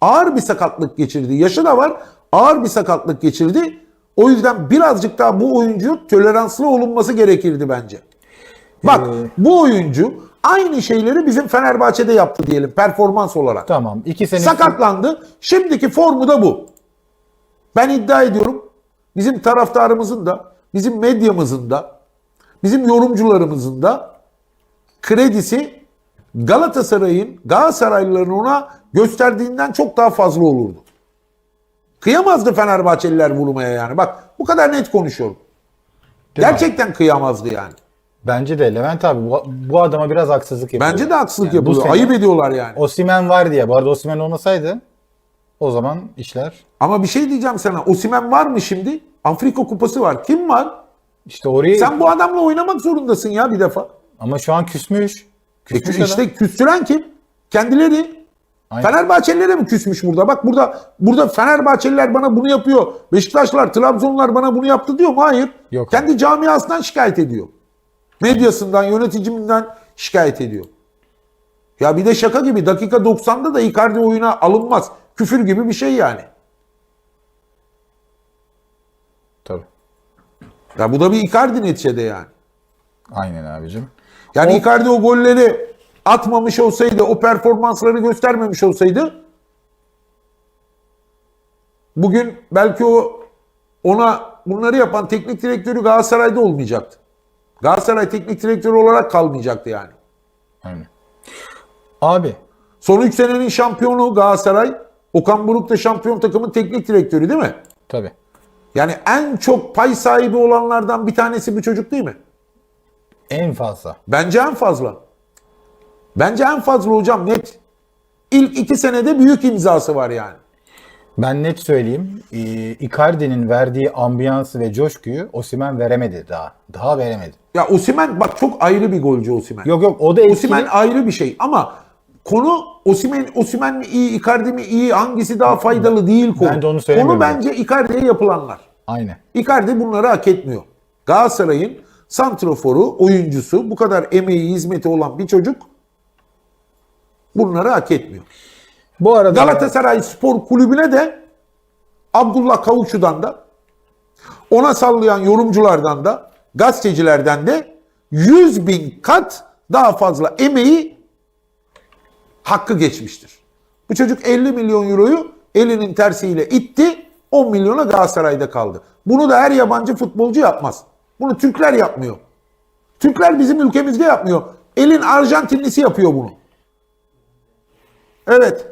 ağır bir sakatlık geçirdi. Yaşı da var. Ağır bir sakatlık geçirdi. O yüzden birazcık daha bu oyuncu toleranslı olunması gerekirdi bence. Bak Ee, bu oyuncu aynı şeyleri bizim Fenerbahçe'de yaptı diyelim performans olarak. Tamam. iki sene Sakatlandı. Şimdiki formu da bu. Ben iddia ediyorum bizim taraftarımızın da, bizim medyamızın da, bizim yorumcularımızın da kredisi Galatasaray'ın, Galatasaraylıların ona gösterdiğinden çok daha fazla olurdu. Kıyamazdı Fenerbahçeliler vurmaya yani. Bak bu kadar net konuşuyorum. Değil mi? Gerçekten kıyamazdı yani. Bence de Levent abi bu, bu adama biraz haksızlık yapıyor. Bence de haksızlık Yani bu yapılıyor. sene- Ayıp ediyorlar yani. Osimen var diye. Bu arada Osimen olmasaydı o zaman işler Ama bir şey diyeceğim sana. Osimen var mı şimdi? Afrika Kupası var. Kim var? işte oraya Sen bu adamla oynamak zorundasın ya bir defa. ama şu an küsmüş. E, Küsmüş kü- adam. işte küstüren kim? Kendileri. Aynen. Fenerbahçelilere mi küsmüş burada? Bak burada burada Fenerbahçeliler bana bunu yapıyor. Beşiktaşlar, Trabzonlar bana bunu yaptı diyor mu? Hayır. Yok. Kendi camiasından şikayet ediyor. Medyasından, yöneticiminden şikayet ediyor. Ya bir de şaka gibi dakika 90'da da Icardi oyuna alınmaz. Küfür gibi bir şey yani. Tabii. Ya bu da bir Icardi neticede yani. Aynen abicim. Yani O- Icardi o golleri atmamış olsaydı, o performansları göstermemiş olsaydı bugün belki o ona bunları yapan teknik direktörü Galatasaray'da olmayacaktı. Galatasaray teknik direktörü olarak kalmayacaktı yani. Aynen. Abi Son 3 senenin şampiyonu Galatasaray. Okan Buruk da şampiyon takımın teknik direktörü değil mi? tabii. Yani en çok pay sahibi olanlardan bir tanesi bu çocuk değil mi? En fazla. Bence en fazla. Bence en fazla hocam net. İlk iki senede büyük imzası var yani. Ben net söyleyeyim. Ee, Icardi'nin verdiği ambiyansı ve coşkuyu Osimen veremedi daha. Daha veremedi. Ya Osimen bak çok ayrı bir golcü Osimen. Yok yok o da etkili. Osimen ayrı bir şey ama konu Osimen Osimen mi iyi, Icardi mi iyi, hangisi daha faydalı değil konu. Ben de onu söylemiyorum Konu bence Icardi'ye yapılanlar. Aynen. Icardi bunları hak etmiyor. Galatasaray'ın santroforu, oyuncusu, bu kadar emeği, hizmeti olan bir çocuk bunları hak etmiyor. Bu arada Galatasaray Spor Kulübü'ne de Abdullah Kavukçu'dan da ona sallayan yorumculardan da gazetecilerden de 100 bin kat daha fazla emeği hakkı geçmiştir. Bu çocuk 50 milyon euroyu elinin tersiyle itti 10 milyona Galatasaray'da kaldı. Bunu da her yabancı futbolcu yapmaz. Bunu Türkler yapmıyor. Türkler bizim ülkemizde yapmıyor. Elin Arjantinlisi yapıyor bunu. Evet.